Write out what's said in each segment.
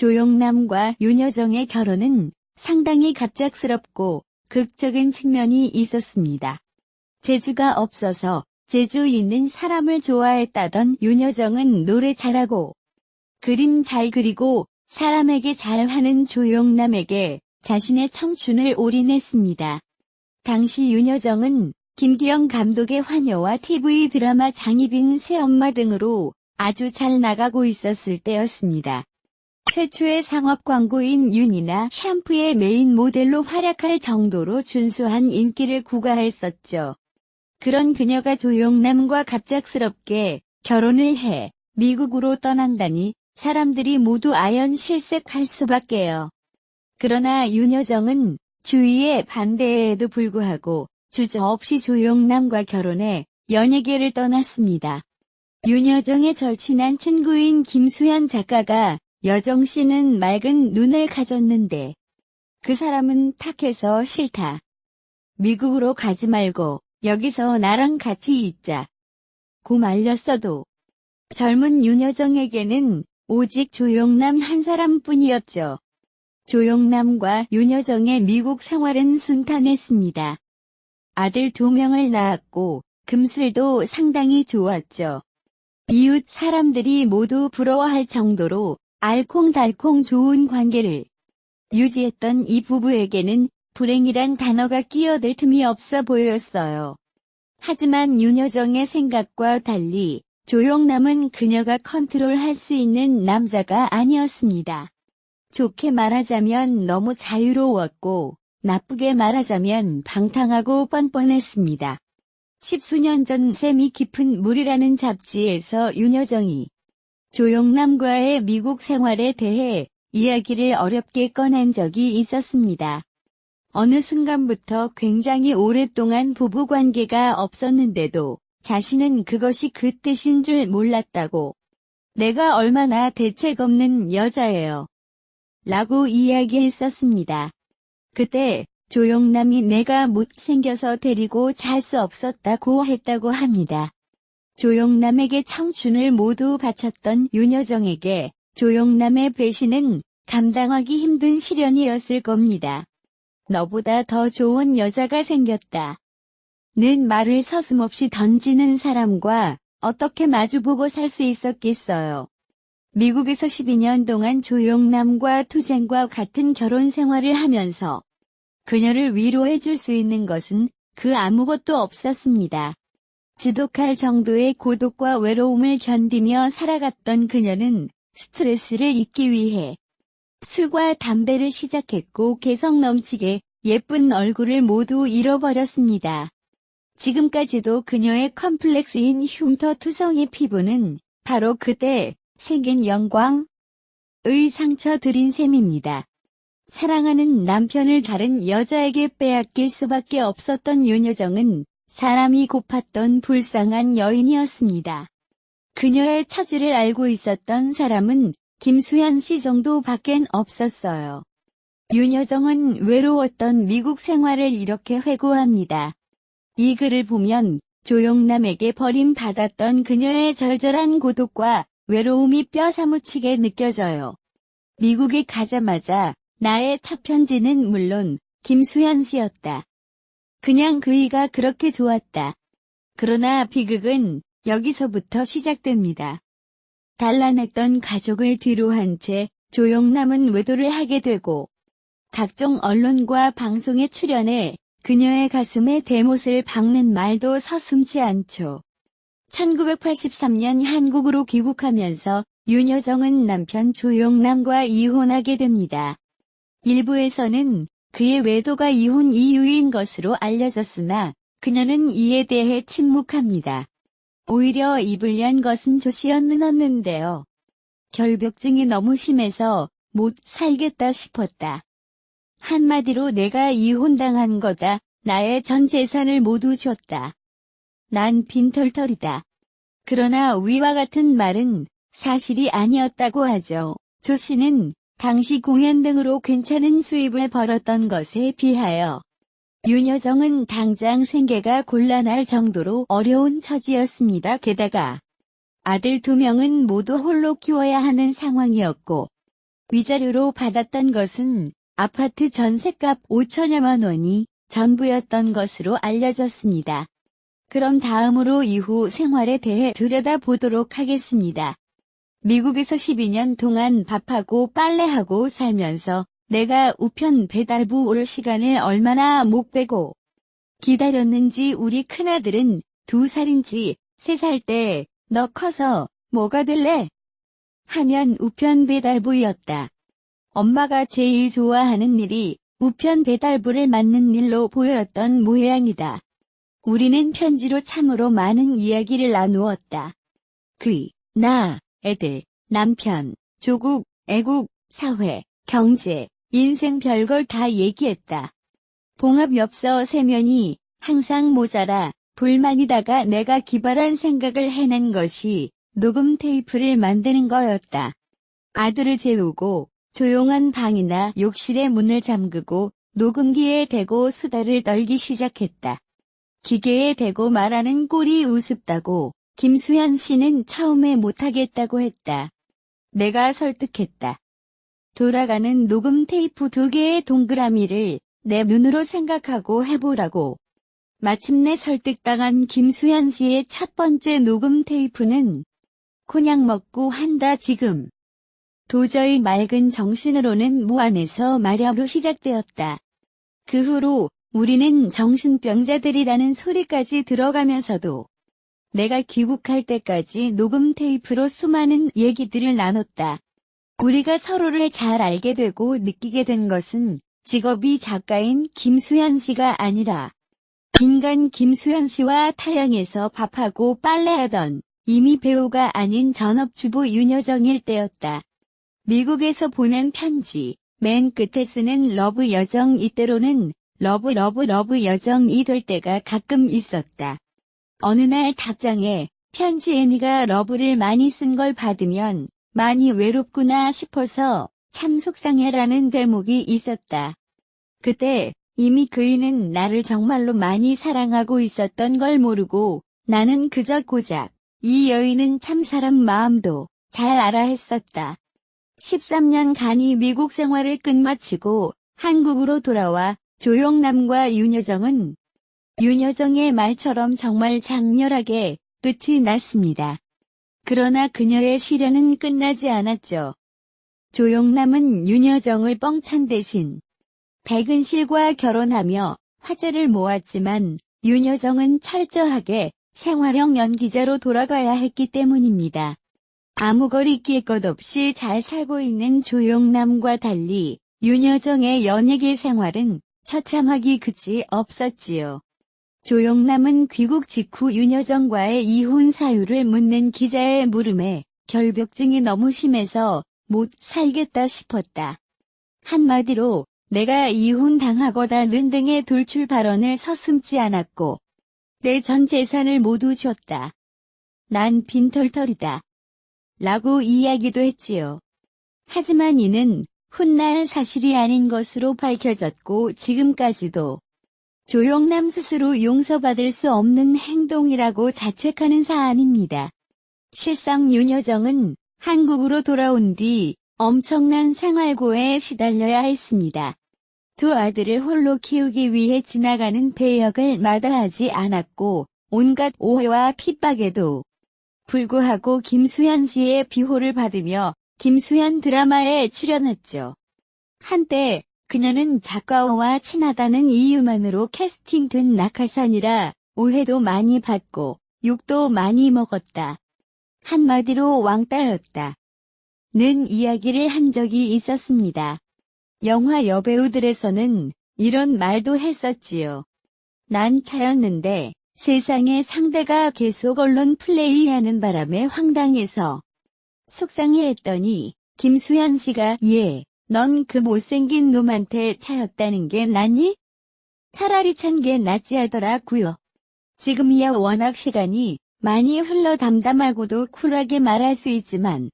조영남과 윤여정의 결혼은 상당히 갑작스럽고 극적인 측면이 있었습니다. 재주가 없어서 재주 있는 사람을 좋아했다던 윤여정은 노래 잘하고 그림 잘 그리고 사람에게 잘하는 조영남에게 자신의 청춘을 올인했습니다. 당시 윤여정은 김기영 감독의 환여와 TV 드라마 장희빈 새엄마 등으로 아주 잘 나가고 있었을 때였습니다. 최초의 상업 광고인 윤이나 샴푸의 메인 모델로 활약할 정도로 준수한 인기를 구가했었죠. 그런 그녀가 조영남과 갑작스럽게 결혼을 해 미국으로 떠난다니 사람들이 모두 아연 실색할 수밖에요. 그러나 윤여정은 주위의 반대에도 불구하고 주저없이 조영남과 결혼해 연예계를 떠났습니다. 윤여정의 절친한 친구인 김수현 작가가 여정 씨는 맑은 눈을 가졌는데 그 사람은 탁해서 싫다. 미국으로 가지 말고 여기서 나랑 같이 있자. 고 말렸어도 젊은 윤여정에게는 오직 조영남 한 사람뿐이었죠. 조영남과 윤여정의 미국 생활은 순탄했습니다. 아들 두 명을 낳았고 금슬도 상당히 좋았죠. 이웃 사람들이 모두 부러워할 정도로 알콩달콩 좋은 관계를 유지했던 이 부부에게는 불행이란 단어가 끼어들 틈이 없어 보였어요. 하지만 윤여정의 생각과 달리 조영남은 그녀가 컨트롤할 수 있는 남자가 아니었습니다. 좋게 말하자면 너무 자유로웠고 나쁘게 말하자면 방탕하고 뻔뻔했습니다. 십수년 전 샘이 깊은 물이라는 잡지에서 윤여정이 조영남과의 미국 생활에 대해 이야기를 어렵게 꺼낸 적이 있었습니다. 어느 순간부터 굉장히 오랫동안 부부 관계가 없었는데도 자신은 그것이 그 뜻인 줄 몰랐다고. 내가 얼마나 대책 없는 여자예요. 라고 이야기했었습니다. 그때 조영남이 내가 못생겨서 데리고 잘 수 없었다고 했다고 합니다. 조영남에게 청춘을 모두 바쳤던 윤여정에게 조영남의 배신은 감당하기 힘든 시련이었을 겁니다. 너보다 더 좋은 여자가 생겼다. 는 말을 서슴없이 던지는 사람과 어떻게 마주보고 살 수 있었겠어요. 미국에서 12년 동안 조영남과 투쟁과 같은 결혼 생활을 하면서 그녀를 위로해 줄 수 있는 것은 그 아무것도 없었습니다. 지독할 정도의 고독과 외로움을 견디며 살아갔던 그녀는 스트레스를 잊기 위해 술과 담배를 시작했고 개성 넘치게 예쁜 얼굴을 모두 잃어버렸습니다. 지금까지도 그녀의 컴플렉스인 흉터 투성의 피부는 바로 그때 생긴 영광 의 상처 들인 셈입니다. 사랑하는 남편을 다른 여자에게 빼앗길 수밖에 없었던 윤여정은 사람이 고팠던 불쌍한 여인이었습니다. 그녀의 처지를 알고 있었던 사람은 김수현 씨 정도 밖엔 없었어요. 윤여정은 외로웠던 미국 생활을 이렇게 회고합니다. 이 글을 보면 조영남에게 버림받았던 그녀의 절절한 고독과 외로움이 뼈 사무치게 느껴져요. 미국에 가자마자 나의 첫 편지는 물론 김수현 씨였다. 그냥 그이가 그렇게 좋았다. 그러나 비극은 여기서부터 시작됩니다. 단란했던 가족을 뒤로 한 채 조영남은 외도를 하게 되고 각종 언론과 방송에 출연해 그녀의 가슴에 대못을 박는 말도 서슴지 않죠. 1983년 한국으로 귀국하면서 윤여정은 남편 조영남과 이혼하게 됩니다. 일부에서는 그의 외도가 이혼 이유인 것으로 알려졌으나 그녀는 이에 대해 침묵합니다. 오히려 입을 연 것은 조씨였는데요. 결벽증이 너무 심해서 못 살겠다 싶었다. 한마디로 내가 이혼당한 거다. 나의 전 재산을 모두 줬다. 난 빈털털이다. 그러나 위와 같은 말은 사실이 아니었다고 하죠. 조 씨는 당시 공연 등으로 괜찮은 수입을 벌었던 것에 비하여 윤여정은 당장 생계가 곤란할 정도로 어려운 처지였습니다. 게다가 아들 두 명은 모두 홀로 키워야 하는 상황이었고 위자료로 받았던 것은 아파트 전셋값 5천여만 원이 전부였던 것으로 알려졌습니다. 그럼 다음으로 이후 생활에 대해 들여다보도록 하겠습니다. 미국에서 12년 동안 밥하고 빨래하고 살면서 내가 우편 배달부 올 시간을 얼마나 못 빼고 기다렸는지 우리 큰아들은 두 살인지 세 살 때 너 커서 뭐가 될래? 하면 우편 배달부였다. 엄마가 제일 좋아하는 일이 우편 배달부를 맡는 일로 보였던 모양이다. 우리는 편지로 참으로 많은 이야기를 나누었다. 그, 나, 애들, 남편, 조국, 애국, 사회, 경제, 인생 별걸 다 얘기했다. 봉합엽서 세면이 항상 모자라 불만이다가 내가 기발한 생각을 해낸 것이 녹음 테이프를 만드는 거였다. 아들을 재우고 조용한 방이나 욕실의 문을 잠그고 녹음기에 대고 수다를 떨기 시작했다. 기계에 대고 말하는 꼴이 우습다고 김수현 씨는 처음에 못하겠다고 했다. 내가 설득했다. 돌아가는 녹음 테이프 두 개의 동그라미를 내 눈으로 생각하고 해보라고. 마침내 설득당한 김수현 씨의 첫 번째 녹음 테이프는 콘약 먹고 한다 지금. 도저히 맑은 정신으로는 무안에서 마렵로 시작되었다. 그 후로 우리는 정신병자들이라는 소리까지 들어가면서도 내가 귀국할 때까지 녹음 테이프로 수많은 얘기들을 나눴다. 우리가 서로를 잘 알게 되고 느끼게 된 것은 직업이 작가인 김수현 씨가 아니라 인간 김수현 씨와 타양에서 밥하고 빨래하던 이미 배우가 아닌 전업주부 윤여정일 때였다. 미국에서 보낸 편지, 맨 끝에 쓰는 러브 여정 이때로는 러브 러브 러브 여정이 될 때가 가끔 있었다. 어느 날 답장에 편지 애니가 러브를 많이 쓴 걸 받으면 많이 외롭구나 싶어서 참 속상해라는 대목이 있었다. 그때 이미 그이는 나를 정말로 많이 사랑하고 있었던 걸 모르고 나는 그저 고작 이 여인은 참 사람 마음도 잘 알아 했었다. 13년 간이 미국 생활을 끝마치고 한국으로 돌아와 조용남과 윤여정은 윤여정의 말처럼 정말 장렬하게 끝이 났습니다. 그러나 그녀의 시련은 끝나지 않았죠. 조용남은 윤여정을 뻥찬 대신 백은실과 결혼하며 화제를 모았지만 윤여정은 철저하게 생활형 연기자로 돌아가야 했기 때문입니다. 아무 거리낄 것 없이 잘 살고 있는 조용남과 달리 윤여정의 연예계 생활은 처참하기 그치 없었지요. 조용남은 귀국 직후 윤여정과의 이혼 사유를 묻는 기자의 물음에 결벽증이 너무 심해서 못 살겠다 싶었다. 한마디로 내가 이혼당하거다는 등의 돌출 발언을 서슴지 않았고 내 전 재산을 모두 줬다. 난 빈털털이다. 라고 이야기도 했지요. 하지만 이는 훗날 사실이 아닌 것으로 밝혀졌고 지금까지도 조용남 스스로 용서받을 수 없는 행동이라고 자책하는 사안입니다. 실상 윤여정은 한국으로 돌아온 뒤 엄청난 생활고에 시달려야 했습니다. 두 아들을 홀로 키우기 위해 지나가는 배역을 마다하지 않았고 온갖 오해와 핍박에도 불구하고 김수현 씨의 비호를 받으며 김수현 드라마에 출연했죠. 한때 그녀는 작가와 친하다는 이유만으로 캐스팅된 낙하산이라 오해도 많이 받고 욕도 많이 먹었다. 한마디로 왕따였다. 는 이야기를 한 적이 있었습니다. 영화 여배우들에서는 이런 말도 했었지요. 난 차였는데 세상에 상대가 계속 언론 플레이하는 바람에 황당해서 속상해했더니 김수현 씨가 예, 넌 그 못생긴 놈한테 차였다는 게 낫니? 차라리 찬 게 낫지 하더라고요. 지금이야 워낙 시간이 많이 흘러 담담하고도 쿨하게 말할 수 있지만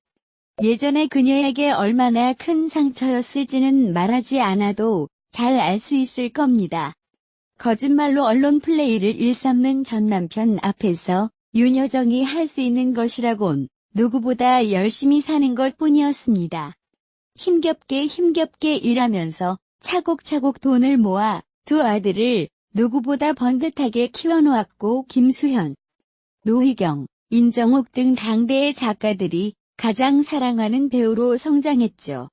예전에 그녀에게 얼마나 큰 상처였을지는 말하지 않아도 잘 알 수 있을 겁니다. 거짓말로 언론 플레이를 일삼는 전 남편 앞에서 윤여정이 할 수 있는 것이라곤 누구보다 열심히 사는 것 뿐이었습니다. 힘겹게 힘겹게 일하면서 차곡차곡 돈을 모아 두 아들을 누구보다 번듯하게 키워놓았고 김수현, 노희경, 인정욱 등 당대의 작가들이 가장 사랑하는 배우로 성장했죠.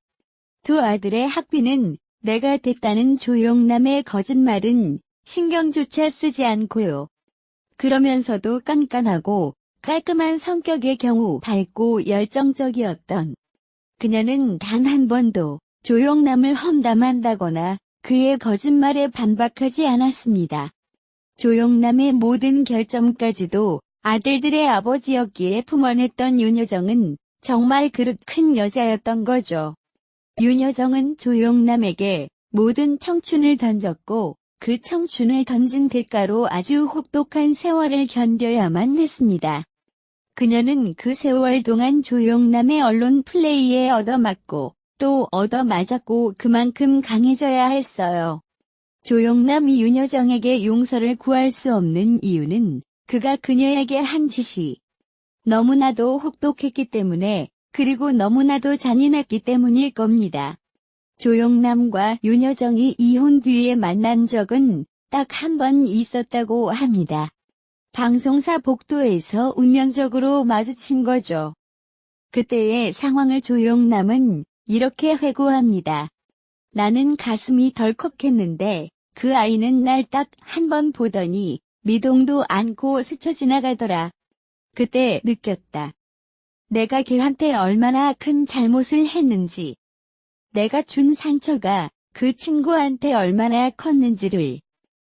두 아들의 학비는 내가 됐다는 조용남의 거짓말은 신경조차 쓰지 않고요. 그러면서도 깐깐하고 깔끔한 성격의 경우 밝고 열정적이었던 그녀는 단 한 번도 조용남을 험담한다거나 그의 거짓말에 반박하지 않았습니다. 조용남의 모든 결정까지도 아들들의 아버지였기에 품어냈던 윤여정은 정말 그릇 큰 여자였던 거죠. 윤여정은 조용남에게 모든 청춘을 던졌고 그 청춘을 던진 대가로 아주 혹독한 세월을 견뎌야만 했습니다. 그녀는 그 세월 동안 조용남의 언론 플레이에 얻어맞고 또 얻어맞았고 그만큼 강해져야 했어요. 조용남이 윤여정에게 용서를 구할 수 없는 이유는 그가 그녀에게 한 짓이 너무나도 혹독했기 때문에 그리고 너무나도 잔인했기 때문일 겁니다. 조용남과 윤여정이 이혼 뒤에 만난 적은 딱 한 번 있었다고 합니다. 방송사 복도에서 운명적으로 마주친 거죠. 그때의 상황을 조용남은 이렇게 회고합니다. 나는 가슴이 덜컥했는데 그 아이는 날 딱 한 번 보더니 미동도 않고 스쳐 지나가더라. 그때 느꼈다. 내가 걔한테 얼마나 큰 잘못을 했는지. 내가 준 상처가 그 친구한테 얼마나 컸는지를.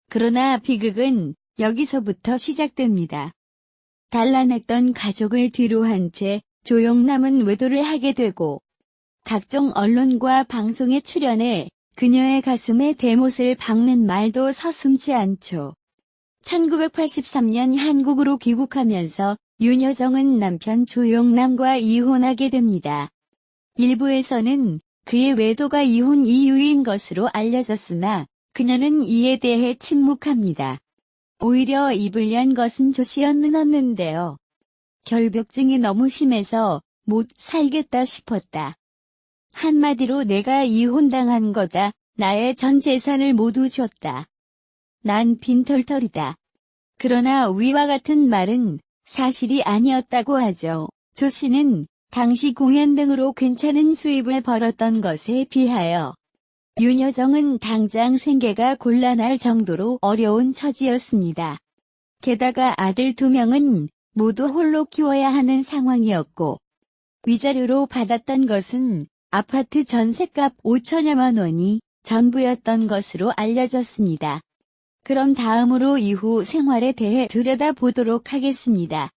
그러나 비극은 여기서부터 시작됩니다. 단란했던 가족을 뒤로 한 채 조용남은 외도를 하게 되고 각종 언론과 방송에 출연해 그녀의 가슴에 대못을 박는 말도 서슴지 않죠. 1983년 한국으로 귀국하면서 윤여정은 남편 조용남과 이혼하게 됩니다. 일부에서는 그의 외도가 이혼 이유인 것으로 알려졌으나 그녀는 이에 대해 침묵합니다. 오히려 입을 연 것은 조씨였는데요. 결벽증이 너무 심해서 못 살겠다 싶었다. 한마디로 내가 이혼당한 거다. 나의 전 재산을 모두 줬다. 난 빈털털이다. 그러나 위와 같은 말은 사실이 아니었다고 하죠. 조 씨는 당시 공연 등으로 괜찮은 수입을 벌었던 것에 비하여 윤여정은 당장 생계가 곤란할 정도로 어려운 처지였습니다. 게다가 아들 두 명은 모두 홀로 키워야 하는 상황이었고 위자료로 받았던 것은 아파트 전셋값 5천여만 원이 전부였던 것으로 알려졌습니다. 그럼 다음으로 이후 생활에 대해 들여다보도록 하겠습니다.